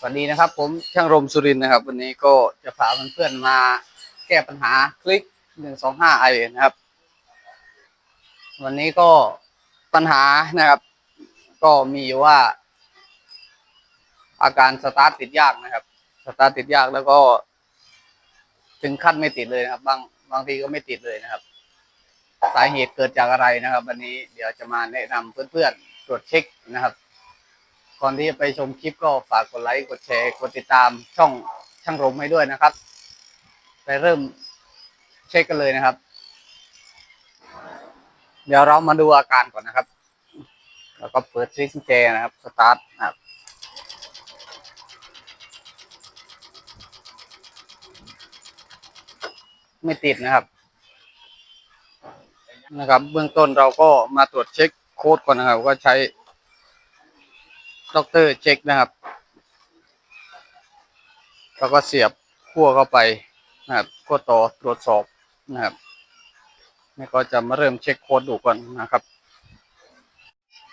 สวัสดีนะครับผมช่างรมสุรินนะครับ วันนี้ก็จะพาเพื่อนๆมาแก้ปัญหาคลิกหนึ่งสองห้าไอนะครับ วันนี้ก็ปัญหานะครับ ก็มีว่า อาการสตาร์ทติดยากนะครับ สตาร์ทติดยากแล้วก็ ถึงขั้นไม่ติดเลยนะครับ บางบางทีก็ไม่ติดเลยนะครับ สาเหตุเกิดจากอะไรนะครับ วันนี้เดี๋ยวจะมาแนะนำเพื่อนๆตรวจเช็คนะครับ ก่อนที่จะไปชมคลิปก็ฝากกดไลค์กดแชร์กดติดตามช่องช่างรมให้ด้วยนะครับ ไปเริ่มเช็คกันเลยนะครับ เดี๋ยวเรามาดูอาการก่อนนะครับ แล้วก็เปิดซิงแจนะครับสตาร์ทนะครับไม่ติดนะครับนะครับ เบื้องต้นเราก็มาตรวจเช็คโค้ดก่อนนะครับ ก็ใช้ ด็อกเตอร์เช็คนะครับแล้วก็เสียบขั้วเข้าไปนะครับขั้วต่อตรวจสอบนะครับนี่ก็จะมาเริ่มเช็คโค้ดดูก่อนนะครับ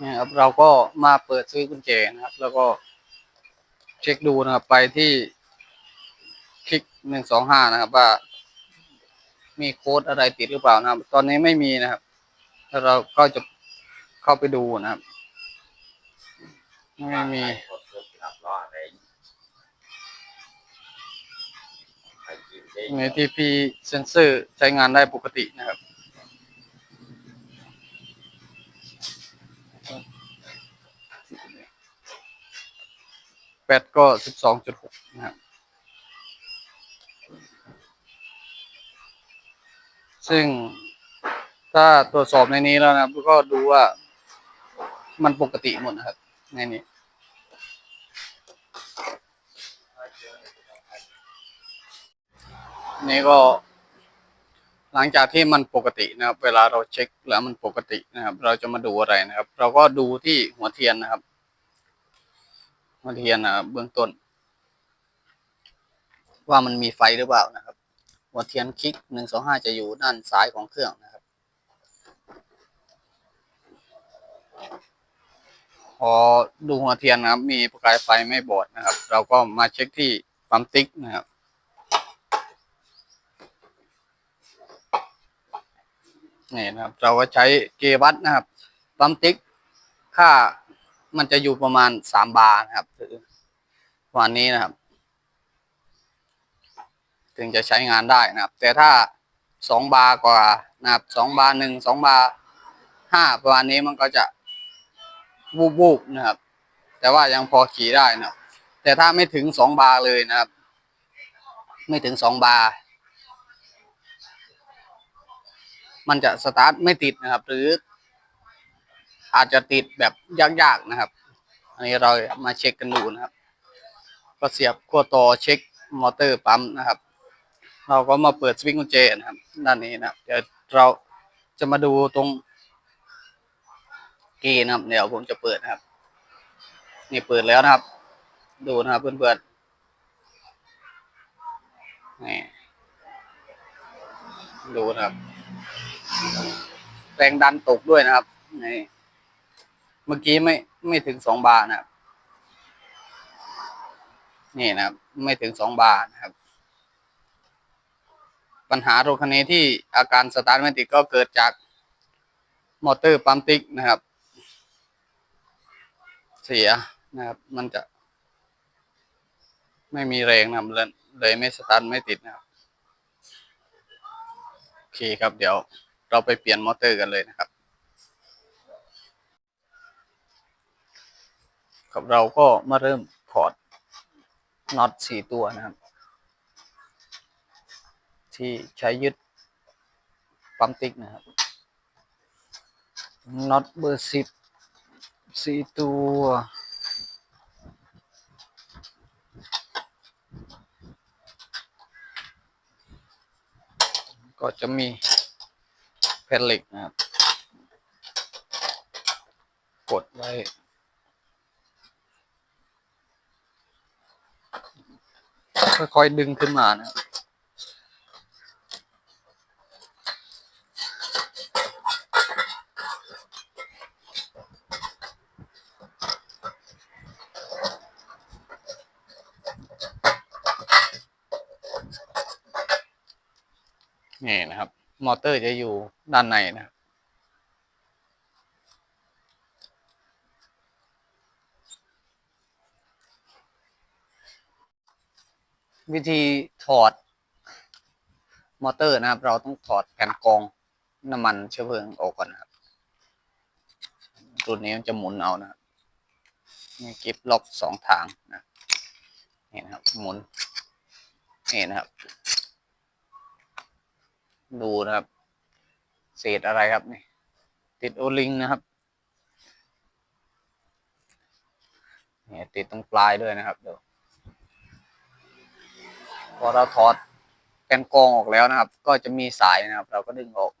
นี่ครับเราก็มาเปิดซื้อกุญแจนะครับ แล้วก็เช็คดูนะครับไปที่คลิกหนึ่งสองห้านะครับ ว่า มีโค้ดอะไรติดหรือเปล่านะครับ ตอนนี้ไม่มีนะครับแล้วเราก็จะเข้าไปดูนะครับ ไม่มี ในทีพีเซนเซอร์ใช้งานได้ปกตินะครับ แปดก็สิบสองจุดหกนะครับ ซึ่งถ้าตรวจสอบในนี้แล้วนะครับ ก็ดูว่ามันปกติหมดนะครับในนี้นี่ก็ หลังจากที่มันปกตินะครับ เวลาเราเช็คแล้วมันปกตินะครับ เราจะมาดูอะไรนะครับ เราก็ดูที่หัวเทียนนะครับ หัวเทียนนะบเบื้องต้น ว่ามันมีไฟหรือเปล่านะครับ หัวเทียนคลิกหนึ่งสองห้าจะอยู่ด้านซ้ายของเครื่องนะครับ พอดูหัวเทียนนะครับ มีประกายไฟไม่บอดนะครับ เราก็มาเช็คที่ปั๊มติ๊กนะครับนี่นะครับ เราก็ใช้เกวัตนะครับปั๊มติ๊ก ค่ามันจะอยู่ประมาณสามบาร์นะครับหรือวันนี้นะครับ ถึงจะใช้งานได้นะครับ แต่ถ้าสองบาร์กว่านะครับสองบาร์หนึ่งสองบาร์ห้าประมาณนี้มันก็จะ วูบูบๆนะครับ แต่ว่ายังพอขี่ได้นะครับ แต่ถ้าไม่ถึงสองบาร์เลยนะครับ ไม่ถึงสองบาร์มันจะสตาร์ทไม่ติดนะครับ หรืออาจจะติดแบบยากๆนะครับ อันนี้เรามาเช็คกันดูนะครับ ก็เสียบขั้วต่อเช็คมอเตอร์ปั๊มนะครับ เราก็มาเปิดสวิตช์กุญแจนะครับ ด้านนี้นะครับ เดี๋ยวเราจะมาดูตรง กีนะครับ เดี๋ยวผมจะเปิดนะครับ นี่เปิดแล้วนะครับ ดูนะครับเพื่อนๆนี่ดูนะครับ แรงดันตกด้วยนะครับนี่เมื่อกี้ไม่ไม่ถึงสองบาร์นะครับ นี่นะครับ ไม่ถึงสองบาร์นะครับ ปัญหารถคันนี้ที่อาการสตาร์ทไม่ติดก็เกิดจากมอเตอร์ปั๊มติ๊กนะครับ เสียนะครับ มันจะไม่มีแรงนะครับเลยเลยไม่สตาร์ทไม่ติดนะครับโอเคครับเดี๋ยวเราไปเปลี่ยนมอเตอร์กันเลยนะครับครับเราก็มาเริ่มถอดน็อตสี่ตัวนะครับ ที่ใช้ยึดปั๊มติ๊กนะครับน็อตเบอร์สิบ สี่ตัว ก็จะมีแผ่นเหล็กนะครับ กดไว้ ค่อยๆดึงขึ้นมานะครับ นี่นะครับ มอเตอร์จะอยู่ด้านในนะวิธีถอดมอเตอร์นะครับ เราต้องถอดแผ่นกองน้ำมันเชื้อเพลิงออกก่อนนะครับรุ่นนี้มันจะหมุนเอานะครับนี่กิฟล็อกสองทางนะนี่นะครับหมุนนี่นะครับ ดูนะครับ เศษอะไรครับนี่ ติดโอลิงนะครับเนี่ยติดตรงปลายด้วยนะครับเดี๋ยวพอเราถอดแกนกองออกแล้วนะครับ ก็จะมีสายนะครับ เราก็ดึงออก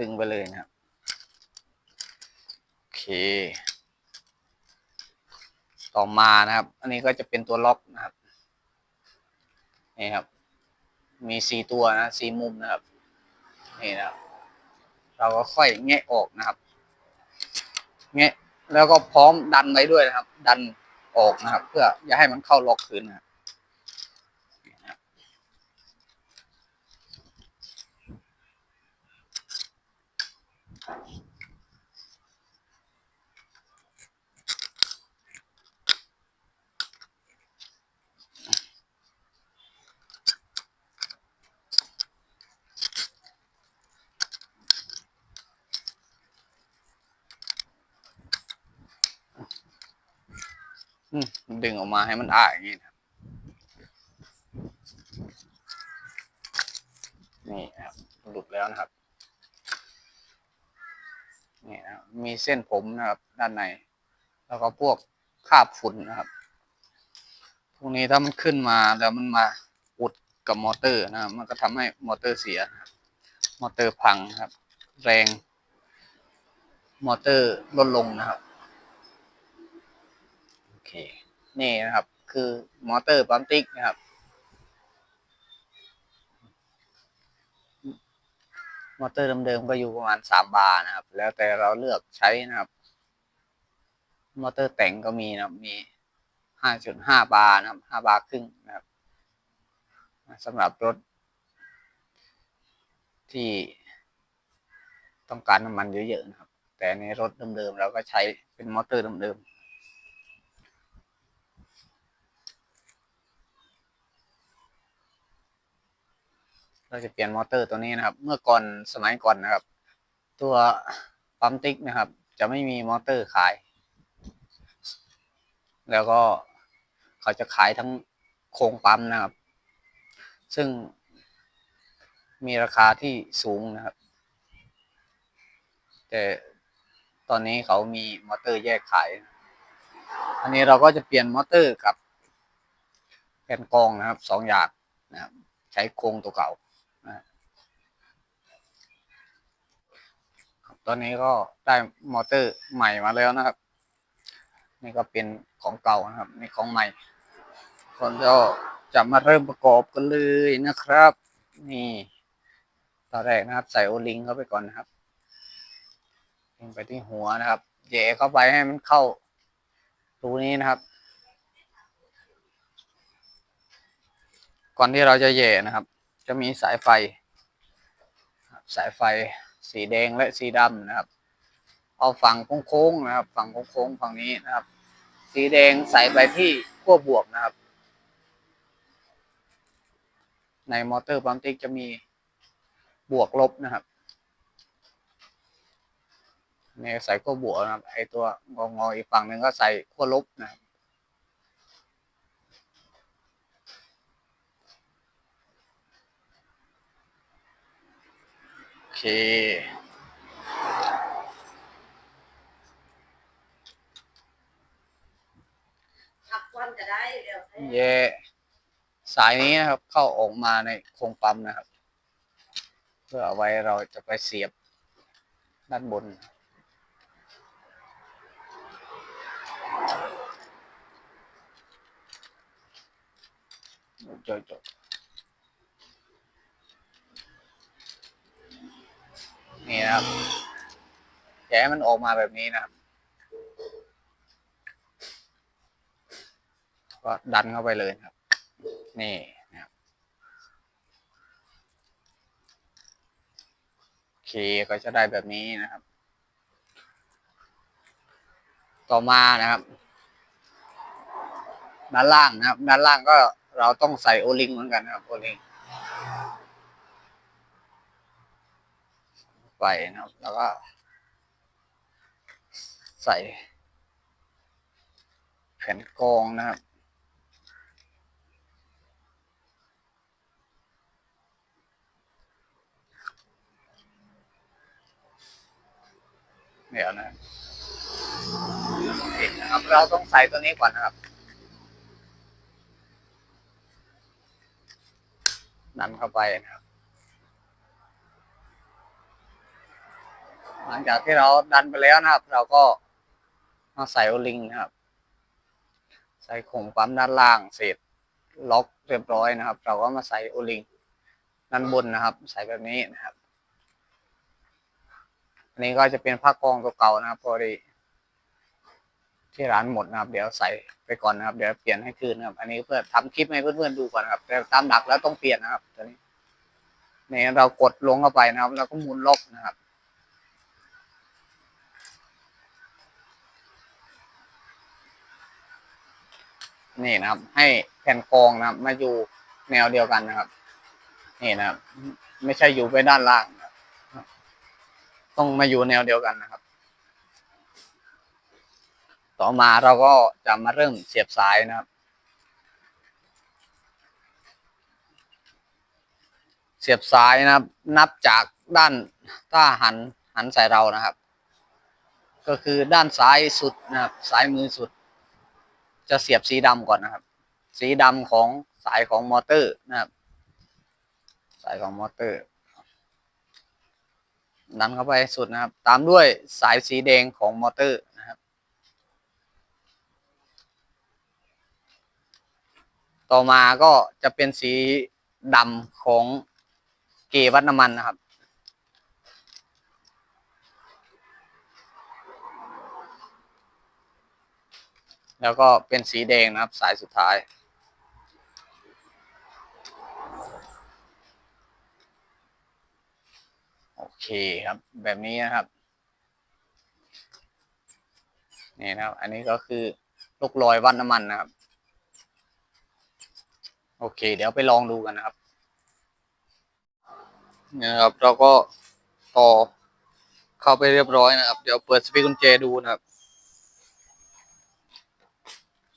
ดึงไปเลยนะครับโอเค ต่อมานะครับ อันนี้ก็จะเป็นตัวล็อกนะครับนี่ครับ มีสี่ตัวนะสี่มุมนะครับนี่นะครับเราก็ค่อยแงะออกนะครับ แงะแล้วก็พร้อมดันไว้ด้วยนะครับ ดันออกนะครับ เพื่ออย่าให้มันเข้าล็อกคืนนะครับ ดึงออกมาให้มันอ้าอย่างนี้นะนี่ครับ หลุดแล้วนะครับ นี่นะมีเส้นผมนะครับ ด้านใน แล้วก็พวกคราบฝุ่นนะครับ พวกนี้ถ้ามันขึ้นมาแล้วมันมาอุดกับมอเตอร์นะครับมันก็ทำให้มอเตอร์เสีย มอเตอร์พังครับ แรง มอเตอร์ลดลงนะครับ โอเค นี่นะครับ คือมอเตอร์ปั๊มติ๊กนะครับ มอเตอร์เดิมๆก็อยู่ประมาณสามบาร์นะครับ แล้วแต่เราเลือกใช้นะครับ มอเตอร์แต่งก็มีนะครับ มีห้าจุดห้าบาร์นะครับห้าบาร์ครึ่งนะครับสำหรับรถ ที่ต้องการน้ำมันเยอะๆนะครับ แต่ในรถเดิมๆเราก็ใช้เป็นมอเตอร์เดิมๆ เราจะเปลี่ยนมอเตอร์ตัวนี้นะครับ เมื่อก่อนสมัยก่อนนะครับ ตัวปั๊มติ๊กนะครับ จะไม่มีมอเตอร์ขาย แล้วก็เขาจะขายทั้งโครงปั๊มนะครับ ซึ่งมีราคาที่สูงนะครับ แต่ตอนนี้เขามีมอเตอร์แยกขาย อันนี้เราก็จะเปลี่ยนมอเตอร์กับแผ่นกรองนะครับสองอย่างนะครับ ใช้โครงตัวเก่า ตอนนี้ก็ได้มอเตอร์ใหม่มาแล้วนะครับ นี่ก็เป็นของเก่านะครับนี่ของใหม่คนก็จะมาเริ่มประกอบกันเลยนะครับ นี่ตอนแรกนะครับ ใส่โอลิงเข้าไปก่อนนะครับลิงไปที่หัวนะครับแย่เข้าไปให้มันเข้ารูนี้นะครับ ก่อนที่เราจะแย่นะครับ จะมีสายไฟ สายไฟ สีแดงและสีดำนะครับ เอาฝั่งโค้งๆนะครับ ฝั่งโค้งๆฝั่งนี้นะครับ สีแดงใส่ไปที่ขั้วบวกนะครับ ในมอเตอร์ปั๊มติ๊กจะมีบวกลบนะครับนี่ใส่ขั้วบวกนะครับไอตัวงองออีกฝั่งหนึ่งก็ใส่ขั้วลบนะครับ เคทับวันก็ได้เดี๋ยวให้แย่สายนี้นะครับ เข้าออกมาในโครงปั๊มนะครับ เพื่อเอาไว้เราจะไปเสียบด้านบน จอยจอย นี่นะครับแย่มันออกมาแบบนี้นะครับ ก็ดันเข้าไปเลยครับ นี่นะครับโอเคก็จะได้แบบนี้นะครับ ต่อมานะครับ ด้านล่างนะครับ ด้านล่างก็เราต้องใส่โอลิงเหมือนกันนะครับโอลิง ไปนะครับ แล้วก็ ใส่แผ่นกองนะครับเดี๋ยวนะครับนี่นะครับ เราต้องใส่ตัวนี้ก่อนนะครับ ดันเข้าไปนะครับ หลังจากที่เราดันไปแล้วนะครับ เราก็มาใส่โอลิงนะครับ ใส่ข่งปั๊มด้านล่างเสร็จล็อกเรียบร้อยนะครับ เราก็มาใส่โอลิงด้านบนนะครับ ใส่แบบนี้นะครับ อันนี้ก็จะเป็นผ้ากองตัวเก่านะครับพอดีที่ร้านหมดนะครับ เดี๋ยวใส่ไปก่อนนะครับ เดี๋ยวเปลี่ยนให้คืนนะครับ อันนี้เพื่อทำคลิปให้เพื่อนๆดูก่อนครับแต่ตามหลักแล้วต้องเปลี่ยนนะครับตัวนี้นี่เรากดลงเข้าไปนะครับ แล้วก็หมุนล็อกนะครับ นี่นะครับ ให้แผ่นกองนะครับ มาอยู่แนวเดียวกันนะครับ นี่นะครับ ไม่ใช่อยู่ไปด้านล่างต้องมาอยู่แนวเดียวกันนะครับ ต่อมาเราก็จะมาเริ่มเสียบสายนะครับ เสียบสายนะครับ นับจากด้านถ้าหันหันใส่เรานะครับ ก็คือด้านซ้ายสุดนะครับซ้ายมือสุด จะเสียบสีดำก่อนนะครับ สีดำของสายของมอเตอร์นะครับ สายของมอเตอร์ ดันเข้าไปสุดนะครับ ตามด้วยสายสีแดงของมอเตอร์นะครับ ต่อมาก็จะเป็นสีดำของเกวัดน้ำมันนะครับ แล้วก็เป็นสีแดงนะครับสายสุดท้าย โอเคครับแบบนี้นะครับนี่นะครับ อันนี้ก็คือลูกลอยวัดน้ำมันนะครับ โอเค เดี๋ยวไปลองดูกันนะครับนี่นะครับเราก็ต่อเข้าไปเรียบร้อยนะครับ เดี๋ยวเปิดสปีกกุญแจดูนะครับ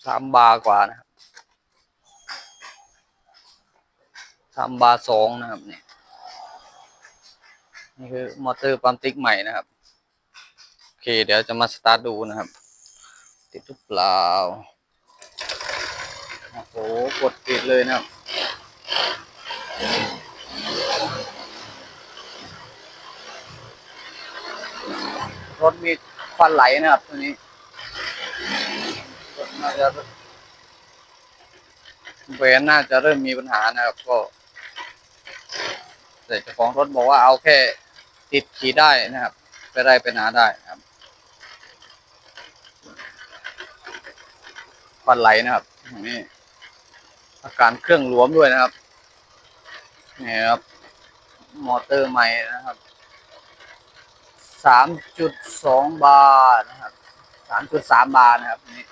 สามบาร์กว่านะครับสามบาร์สองนะครับเนี่ยนี่คือมอเตอร์ปั๊มติ๊กใหม่นะครับ โอเค เดี๋ยวจะมาสตาร์ทดูนะครับ ติดหรือเปล่าโอ้โหกดติดเลยนะครับรถมีควันไหลนะครับตัวนี้ น่าจะเบรนน่าจะเริ่มมีปัญหานะครับก็แต่เจ้าของรถบอกว่าเอาแค่ติดขี่ได้นะครับไปได้ไปหนาได้นะครับควันไหลนะครับนี่อาการเครื่องหลวมด้วยนะครับนี่ครับ มอเตอร์ใหม่นะครับสามจุดสองบาร์นะครับสามจุดสามบาร์นะครับนี่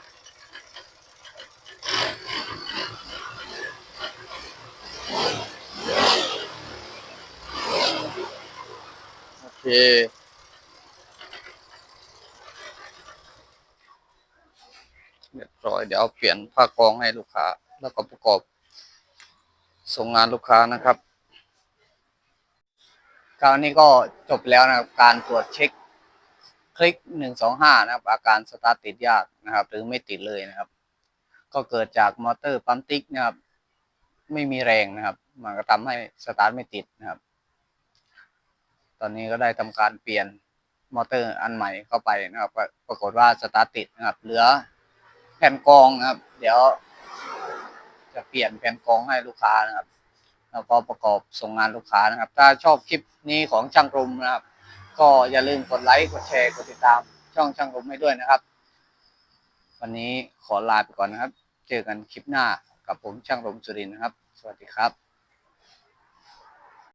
โอเคเรียบร้อยเดี๋ยวเปลี่ยนผ้ากองให้ลูกค้า แล้วก็ประกอบ ส่งงานลูกค้านะครับ คราวนี้ก็จบแล้วนะครับ การตรวจเช็คคลิกหนึ่งสองห้านะครับ อาการสตาร์ทติดยากนะครับ หรือไม่ติดเลยนะครับ ก็เกิดจากมอเตอร์ปั๊มติ๊กนะครับ ไม่มีแรงนะครับ มันก็ทำให้สตาร์ทไม่ติดนะครับ ตอนนี้ก็ได้ทำการเปลี่ยนมอเตอร์อันใหม่เข้าไปนะครับ ปรากฏว่าสตาร์ทติดนะครับ เหลือแผ่นกองนะครับ เดี๋ยว จะเปลี่ยนแผ่นกองให้ลูกค้านะครับ แล้วก็ประกอบส่งงานลูกค้านะครับ ถ้าชอบคลิปนี้ของช่างรมนะครับ ก็อย่าลืมกดไลค์ กดแชร์ กดติดตามช่องช่างรมให้ด้วยนะครับ วันนี้ขอลาไปก่อนนะครับ เจอกันคลิปหน้า กับผมช่างรมสุรินทร์นะครับ สวัสดีครับ